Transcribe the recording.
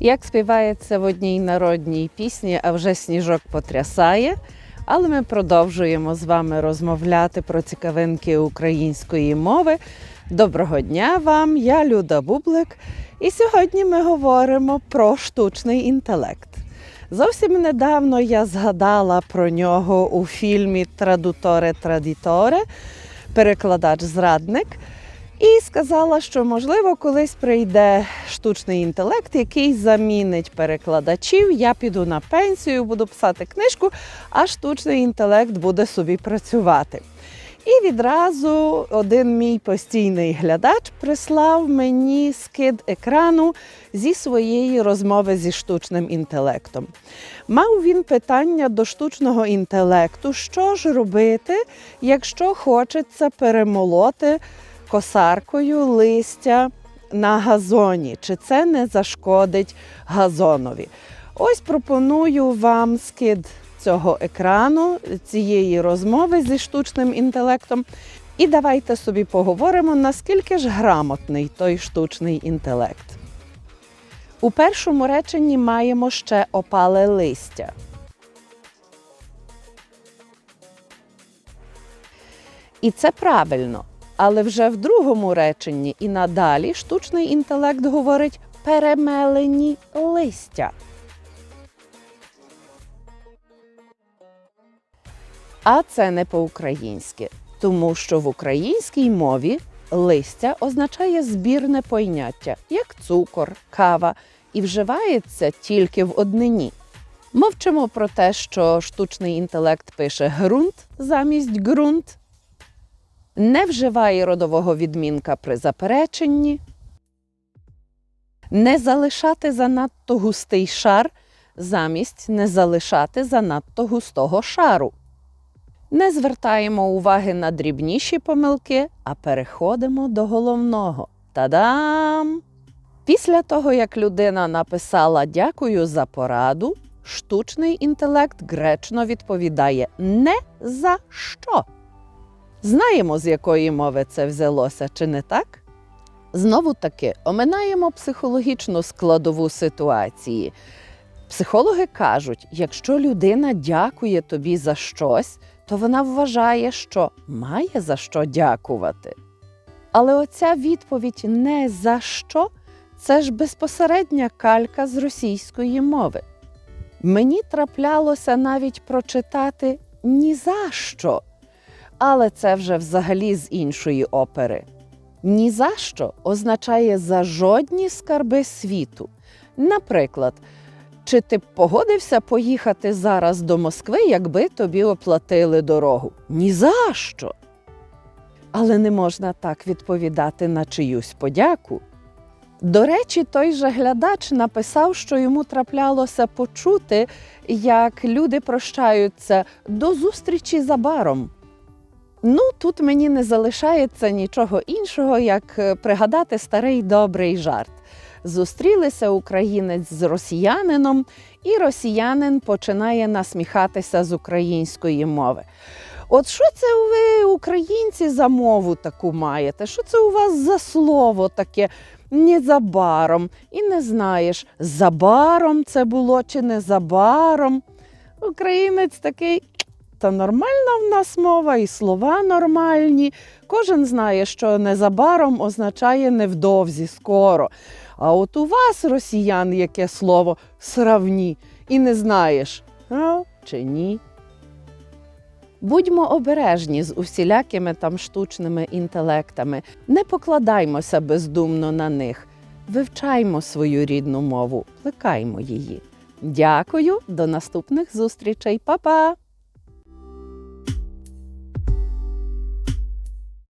Як співається в одній народній пісні, а вже сніжок потрясає. Але ми продовжуємо з вами розмовляти про цікавинки української мови. Доброго дня вам! Я Люда Бублик. І сьогодні ми говоримо про штучний інтелект. Зовсім недавно я згадала про нього у фільмі Традуторе Традіторе, перекладач-зрадник. І сказала, що можливо колись прийде штучний інтелект, який замінить перекладачів. Я піду на пенсію, буду писати книжку, а штучний інтелект буде собі працювати. І відразу один мій постійний глядач прислав мені скид екрану зі своєї розмови зі штучним інтелектом. Мав він питання до штучного інтелекту, що ж робити, якщо хочеться перемолоти косаркою листя на газоні, чи це не зашкодить газонові. Ось пропоную вам скид цього екрану, цієї розмови зі штучним інтелектом. І давайте собі поговоримо, наскільки ж грамотний той штучний інтелект. У першому реченні маємо ще опале листя. І це правильно. Але вже в другому реченні і надалі штучний інтелект говорить перемелені листя. А це не по-українськи, тому що в українській мові листя означає збірне пойняття, як цукор, кава, і вживається тільки в однині. Мовчимо про те, що штучний інтелект пише ґрунт замість ґрунт, не вживає родового відмінка при запереченні, не залишати занадто густий шар замість не залишати занадто густого шару. Не звертаємо уваги на дрібніші помилки, а переходимо до головного. Та-дам! Після того, як людина написала дякую за пораду, штучний інтелект гречно відповідає не за що. Знаємо, з якої мови це взялося, чи не так? Знову таки оминаємо психологічну складову ситуації. Психологи кажуть, якщо людина дякує тобі за щось, то вона вважає, що має за що дякувати. Але оця відповідь не за що це ж безпосередня калька з російської мови. Мені траплялося навіть прочитати ні за що. Але це вже взагалі з іншої опери. Ні за що означає за жодні скарби світу. Наприклад, чи ти б погодився поїхати зараз до Москви, якби тобі оплатили дорогу? Ні за що. Але не можна так відповідати на чиюсь подяку. До речі, той же глядач написав, що йому траплялося почути, як люди прощаються до зустрічі за баром. Ну, тут мені не залишається нічого іншого, як е, пригадати старий добрий жарт. Зустрілися українець з росіянином, і росіянин починає насміхатися з української мови. От що це ви, українці, за мову таку маєте? Що це у вас за слово таке незабаром? І не знаєш, забаром це було чи не забаром. Українець такий. Та нормальна в нас мова, і слова нормальні. Кожен знає, що незабаром означає невдовзі, скоро. А от у вас, росіян, яке слово сравні, і не знаєш, а чи ні. Будьмо обережні з усілякими там штучними інтелектами, не покладаймося бездумно на них, вивчаймо свою рідну мову, плекаймо її. Дякую, до наступних зустрічей, Па-па!